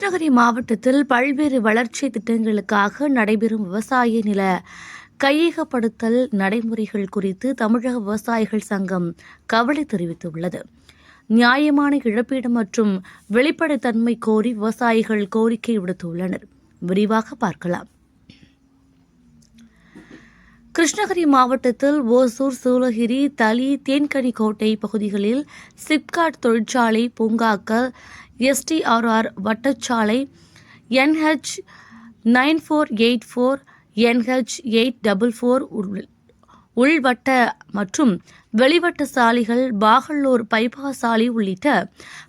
கிருஷ்ணகிரி மாவட்டத்தில் பல்வேறு வளர்ச்சி திட்டங்களுக்காக நடைபெறும் விவசாய நில கையகப்படுத்தல் நடைமுறைகள் குறித்து தமிழக விவசாயிகள் சங்கம் கவலை தெரிவித்துள்ளது. நியாயமான இழப்பீடு மற்றும் வெளிப்படைத்தன்மை கோரி விவசாயிகள் கோரிக்கை விடுத்துள்ளனர். விரிவாக பார்க்கலாம். கிருஷ்ணகிரி மாவட்டத்தில் ஓசூர் சூளகிரி தளி தேன்கனிக்கோட்டை பகுதிகளில் சிப்காட் தொழிற்சாலை பூங்காக்கள் STRR வட்டச்சாலை NH nine four eight four NH eight double four உள்வட்ட மற்றும் வெளிவட்ட சாலைகள் பாகல்லூர் பைபாஸ் சாலை உள்ளிட்ட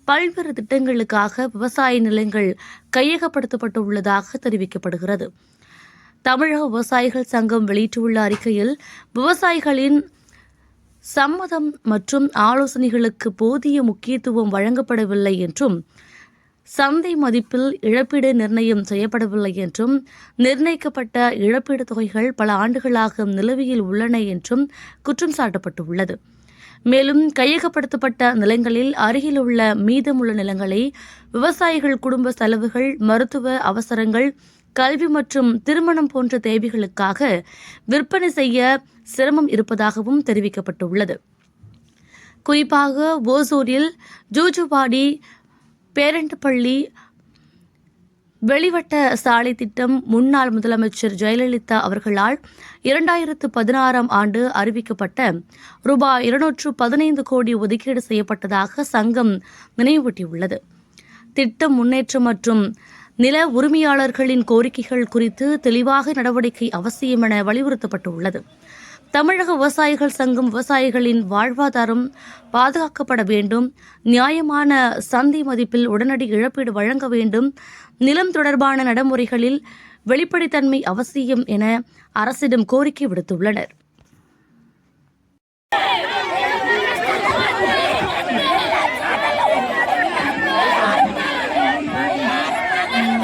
பல்வேறு திட்டங்களுக்காக விவசாய நிலங்கள் கையகப்படுத்தப்பட்டுள்ளதாக தெரிவிக்கப்படுகிறது. தமிழக விவசாயிகள் சங்கம் வெளியிட்டுள்ள அறிக்கையில் விவசாயிகளின் சம்மதம் மற்றும் ஆலோசனைகளுக்கு போதிய முக்கியத்துவம் வழங்கப்படவில்லை என்றும் சந்தை மதிப்பில் இழப்பீடு நிர்ணயம் செய்யப்படவில்லை என்றும் நிர்ணயிக்கப்பட்ட இழப்பீடு தொகைகள் பல ஆண்டுகளாக நிலுவையில் உள்ளன என்றும் குற்றம் சாட்டப்பட்டுள்ளது. மேலும் கையகப்படுத்தப்பட்ட நிலங்களில் அருகிலுள்ள மீதமுள்ள நிலங்களை விவசாயிகள் குடும்ப செலவுகள் மருத்துவ அவசரங்கள் கல்வி மற்றும் திருமணம் போன்ற தேவைகளுக்காக விற்பனை செய்ய சிரமம் இருப்பதாகவும் தெரிவிக்கப்பட்டுள்ளது. குறிப்பாக ஓசூரில் ஜூஜுவாடி பேரண்டப்பள்ளி வெளிவட்ட சாலை திட்டம் முன்னாள் முதலமைச்சர் ஜெயலலிதா அவர்களால் இரண்டாயிரத்து பதினாறாம் ஆண்டு அறிவிக்கப்பட்ட ரூபாய் இருநூற்று பதினைந்து கோடி ஒதுக்கீடு செய்யப்பட்டதாக சங்கம் நினைவூட்டியுள்ளது. திட்டம் முன்னேற்றம் மற்றும் நில உரிமையாளர்களின் கோரிக்கைகள் குறித்து தெளிவாக நடவடிக்கை அவசியம் என வலியுறுத்தப்பட்டுள்ளது. தமிழக விவசாயிகள் சங்கம் விவசாயிகளின் வாழ்வாதாரம் பாதுகாக்கப்பட வேண்டும் நியாயமான சந்தை மதிப்பில் உடனடி இழப்பீடு வழங்க வேண்டும் நிலம் தொடர்பான நடைமுறைகளில் வெளிப்படைத்தன்மை அவசியம் என அரசிடம் கோரிக்கை விடுத்துள்ளனர்.